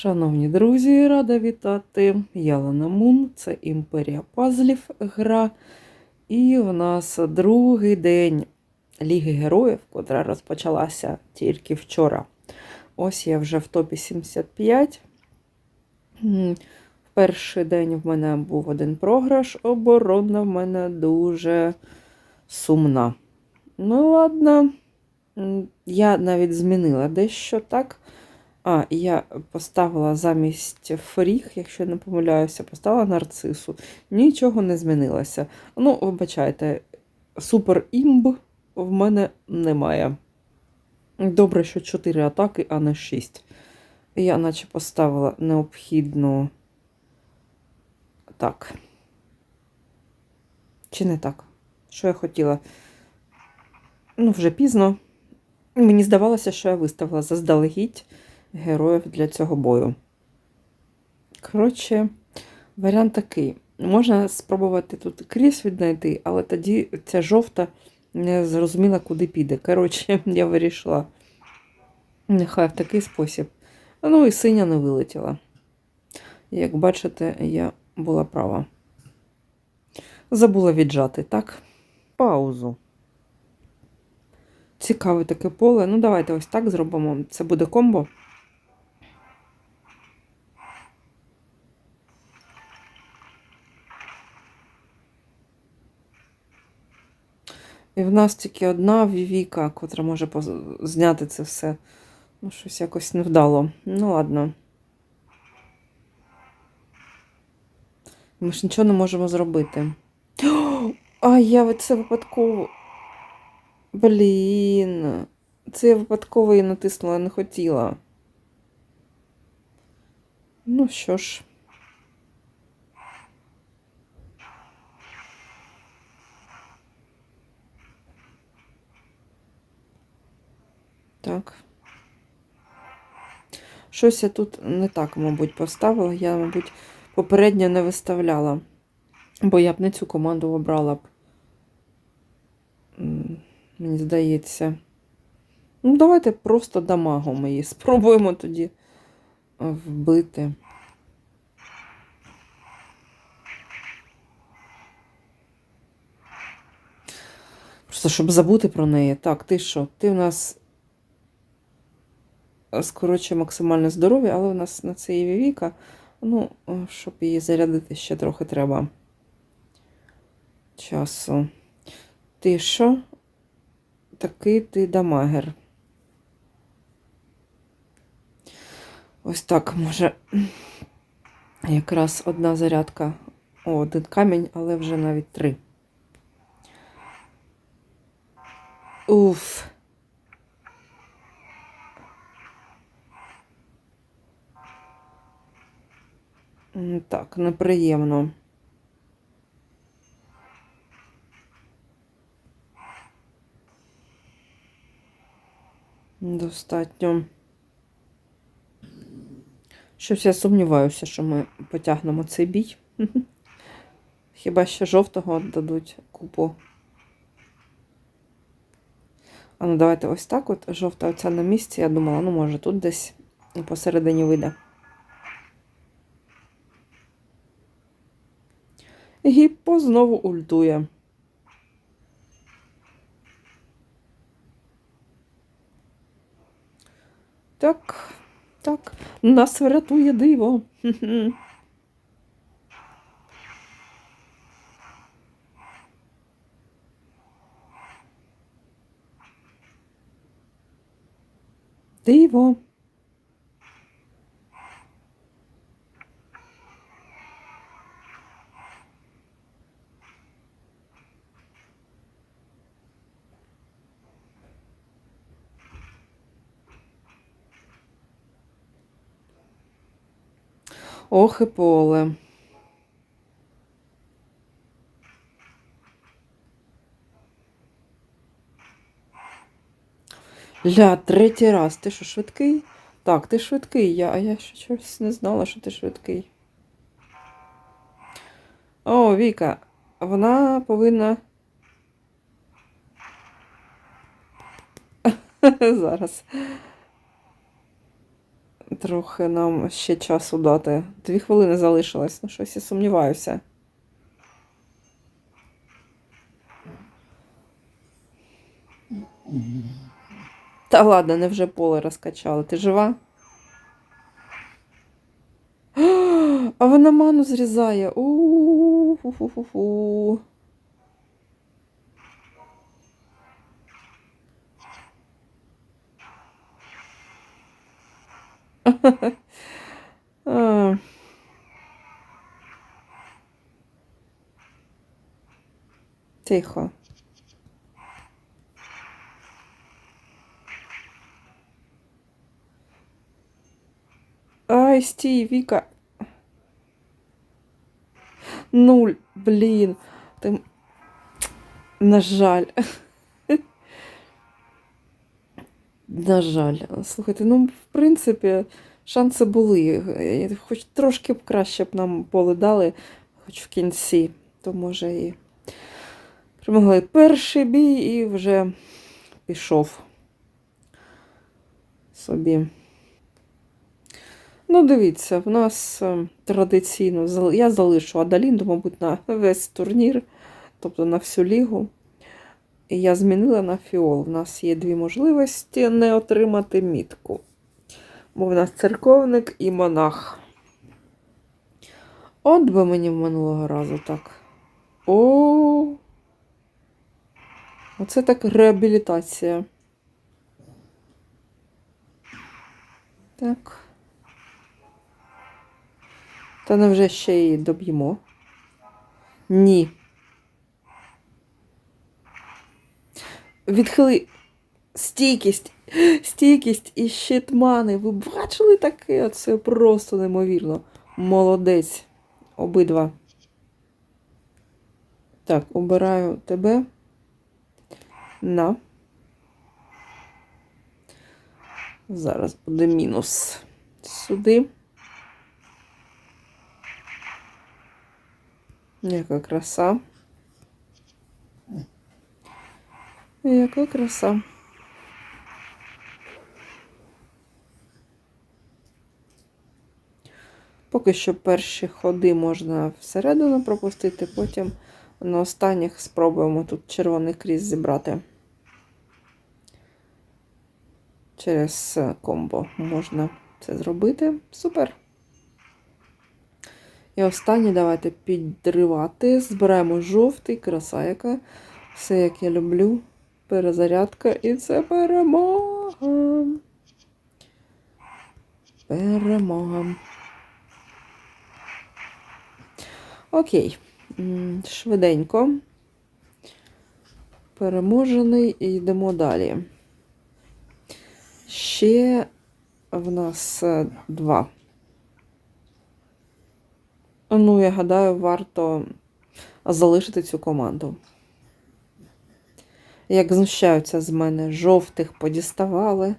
Шановні друзі, рада вітати. Я Лена Мун, це Імперія Пазлів гра. І у нас другий день Ліги Героїв, котра розпочалася тільки вчора. Ось я вже в топі 75. В перший день в мене був один програш, оборона в мене дуже сумна. Ну, ладно, я навіть змінила дещо так. А, я поставила замість фріг, якщо не помиляюся, поставила нарцису. Нічого не змінилося. Ну, вибачайте, супер імб в мене немає. Добре, що 4 атаки, а не 6. Я наче поставила необхідну. Так. Чи не так? Що я хотіла? Ну, вже пізно. Мені здавалося, що я виставила заздалегідь героїв для цього бою. Коротше, варіант такий. Можна спробувати тут крізь віднайти, але тоді ця жовта не зрозуміла, куди піде. Коротше, я вирішила, нехай в такий спосіб. Ну і синя не вилетіла. Як бачите, я була права. Забула віджати, так? Паузу. Цікаве таке поле. Ну, давайте ось так зробимо. Це буде комбо. І в нас тільки одна Вівіка, котра може зняти це все. Ну, щось якось невдало. Ну, ладно. Ми ж нічого не можемо зробити. А я це випадково. Блін. Це я випадково її натиснула, не хотіла. Ну що ж. Так. Щось я тут не так, мабуть, поставила. Я, мабуть, попередньо не виставляла. Бо я б не цю команду обрала б. Мені здається. Ну, давайте просто дамагом її спробуємо тоді е, вбити. Просто щоб забути про неї. Так, ти що? Ти в нас скорочує максимальне здоров'я, але у нас на це є віка. Ну, щоб її зарядити, ще трохи треба часу. Ти що? Такий ти дамагер. Ось так, може, якраз одна зарядка. О, один камінь, але вже навіть три. Уф. Так, неприємно. Достатньо. Щось я сумніваюся, що ми потягнемо цей бій. Хіба що жовтого дадуть купу. А ну давайте ось так от. Жовта оця на місці. Я думала, ну може тут десь посередині вийде. Гіппо знову ультує. Так, так, нас врятує диво. Диво. Ох і поле. Ля, третій раз. Ти що, швидкий? Так, ти швидкий. Я, а я ще щось не знала, що ти швидкий. О, Віка, вона повинна. Зараз. Трохи нам ще часу дати. Дві хвилини залишилось, ну щось я сумніваюся. Та ладно, не вже поле розкачали. Ти жива? А вона ману зрізає. У-фу-фу-фу. Тихо. Ай, стій, Віка. Нуль, блін. Ти... м- На жаль. На жаль. Слухайте, ну, в принципі, шанси були. Хоч трошки б краще б нам поле дали, хоч в кінці, то може і перемогли перший бій і вже пішов собі. Ну, дивіться, в нас е, традиційно я залишу Адалінду, мабуть, на весь турнір, тобто на всю лігу. Я змінила на фіол. У нас є дві можливості не отримати мітку. Бо в нас церковник і монах. От би мені минулого разу так. О. Оце так реабілітація. Так. Та невже ще й доб'ємо? Ні. Відхили стійкість, стійкість і щитмани. Ви бачили таке? Це просто неймовірно. Молодець. Обидва. Так, обираю тебе. На. Зараз буде мінус. Сюди. Яка краса. Яка краса. Поки що перші ходи можна всередину пропустити, потім на останніх спробуємо тут червоний кріс зібрати. Через комбо можна це зробити. Супер. І останнє давайте підривати. Збираємо жовтий, краса яка. Все, як я люблю. Перезарядка і це перемога. Перемога. Окей. Швиденько. Переможений і йдемо далі. Ще в нас е, два. Ну, я гадаю, варто залишити цю команду. Як знущаються з мене, жовтих подіставали.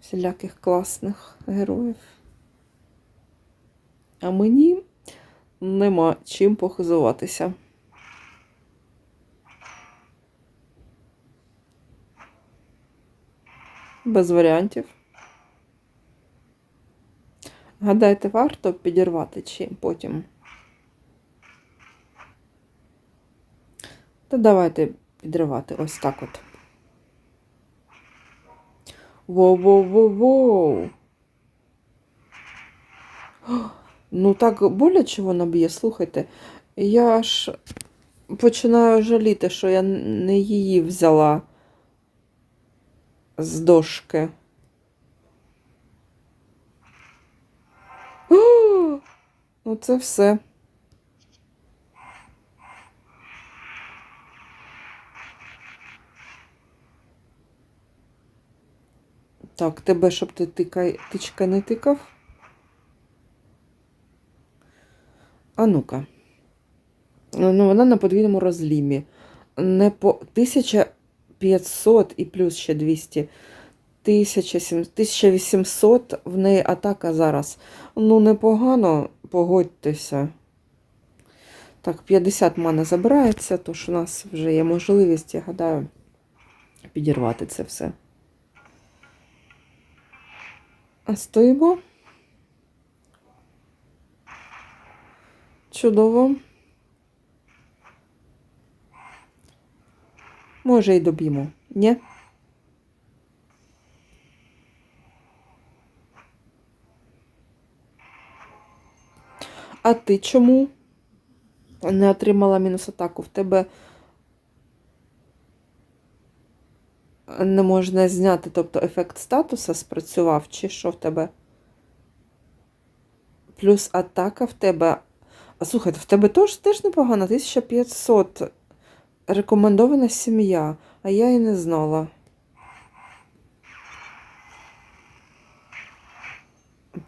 Всіляких класних героїв. А мені нема чим похизуватися. Без варіантів. Гадаєте, варто підірвати чи потім? Та давайте підривати ось так от. Воу-воу-воу-воу. Ну так боляче вона б'є, слухайте. Я ж починаю жаліти, що я не її взяла з дошки. О, ну це все. Так, тебе, щоб ти тикай, тичка не тикав. А ну-ка. Ну, вона на подвійному розлімі. Не по 1500 і плюс ще 200. 1800 в неї атака зараз. Ну, непогано, погодьтеся. Так, 50 мани забирається, тож у нас вже є можливість, я гадаю, підірвати це все. А стоїмо. Чудово. Може, і доб'ємо. Ні? А ти чому не отримала мінус атаку? В тебе не можна зняти, тобто ефект статуса спрацював, чи що в тебе? Плюс атака в тебе. А слухайте, в тебе теж, теж непогано, 1500 рекомендована сім'я, а я і не знала.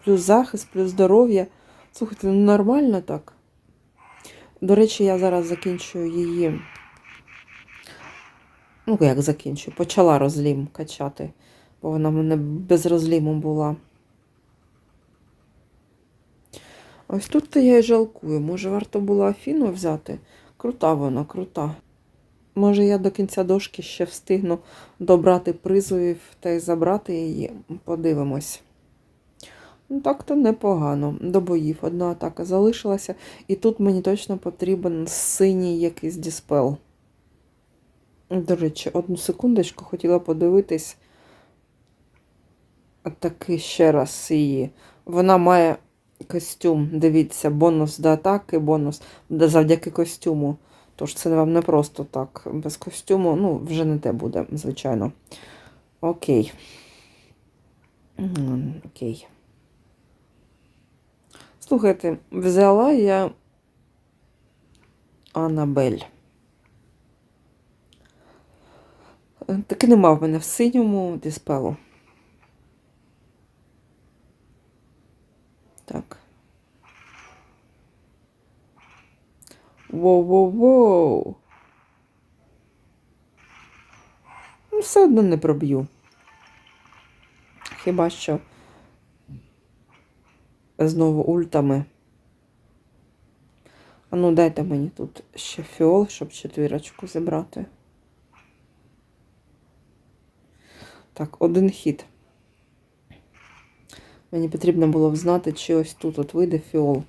Плюс захист, плюс здоров'я. Слухайте, ну нормально так. До речі, я зараз закінчую її. Ну, як закінчую? Почала розлім качати, бо вона в мене без розліму була. Ось тут то я і жалкую. Може, варто було Афіну взяти? Крута вона, крута. Може, я до кінця дошки ще встигну добрати призовів та й забрати її. Подивимось. Ну, так-то непогано. До боїв. Одна атака залишилася. І тут мені точно потрібен синій якийсь діспел. До речі, одну секундочку хотіла подивитись. Таки ще раз її. Вона має костюм. Дивіться, бонус до атаки, бонус завдяки костюму. Тож це вам не просто так. Без костюму, ну, вже не те буде, звичайно. Окей. Окей. Слухайте, взяла я Анабель. Таки нема в мене в синьому диспелу. Так. Воу-воу-воу. Ну, все одно не проб'ю. Хіба що знову ультами. А ну дайте мені тут ще фіол, щоб четвірочку зібрати. Так, один хід. Мені потрібно було б знати, чи ось тут от вийде фіол.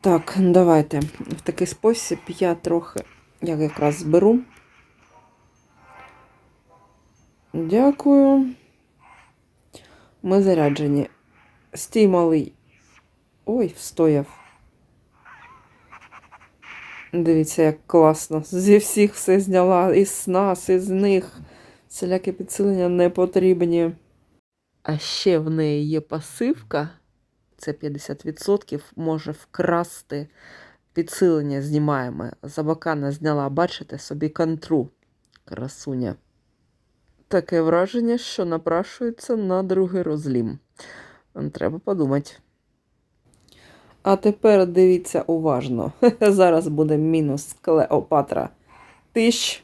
Так, давайте. В такий спосіб я трохи я якраз зберу. Дякую. Ми заряджені. Стій малий. Ой, встояв. Дивіться, як класно. Зі всіх все зняла. Із нас, із них. Всілякі підсилення не потрібні. А ще в неї є пасивка. Це 50% може вкрасти підсилення знімаємо. Забакана зняла, бачите, собі контру. Красуня. Таке враження, що напрашується на другий розлім. Треба подумати. А тепер дивіться уважно. Зараз буде мінус Клеопатра. Тищ.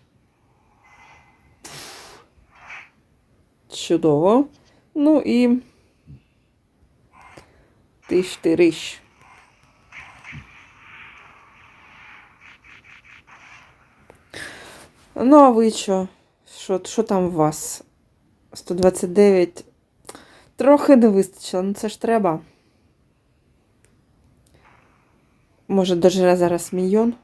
Чудово. Ну і. Тиш тириш. Ну, а ви що? Що, що там у вас? 129. Трохи не вистачило, ну це ж треба. Може, дожре зараз мільйон?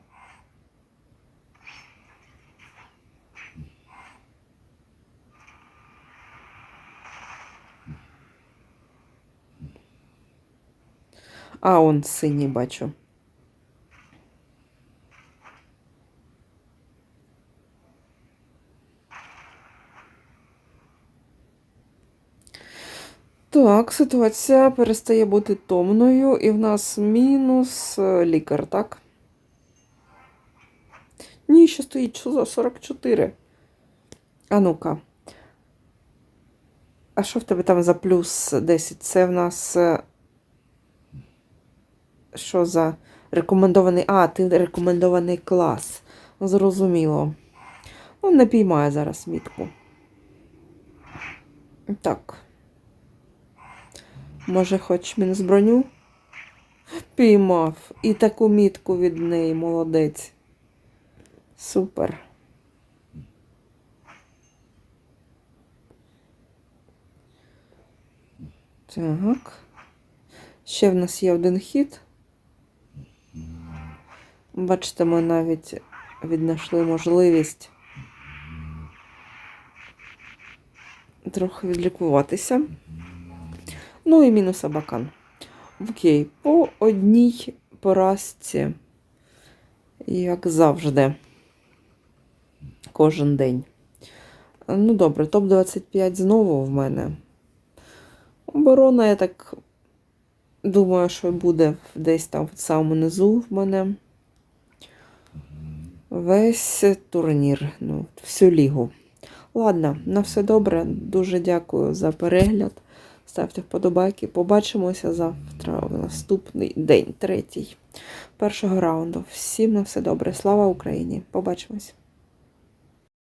А, он синій бачу. Так, ситуація перестає бути томною, і в нас мінус е, лікар, так? Ні, ще стоїть що за 44. А ну-ка. А що в тебе там за плюс 10? Це в нас. е, Що за рекомендований. А, ти рекомендований клас. Зрозуміло. Ну, не піймає зараз мітку. Так. Може, хоч мінус броню? Піймав. І таку мітку від неї, молодець. Супер. Так. Ще в нас є один хід. Бачите, ми навіть віднайшли можливість трохи відлікуватися. Ну і мінус абакан. Окей, по одній поразці, як завжди, кожен день. Ну, добре, топ-25 знову в мене. Оборона, я так думаю, що буде десь там в самому низу в мене. Весь турнір, ну, всю лігу. Ладно, на все добре. Дуже дякую за перегляд. Ставте вподобайки. Побачимося завтра в наступний день, третій, першого раунду. Всім на все добре. Слава Україні! Побачимось!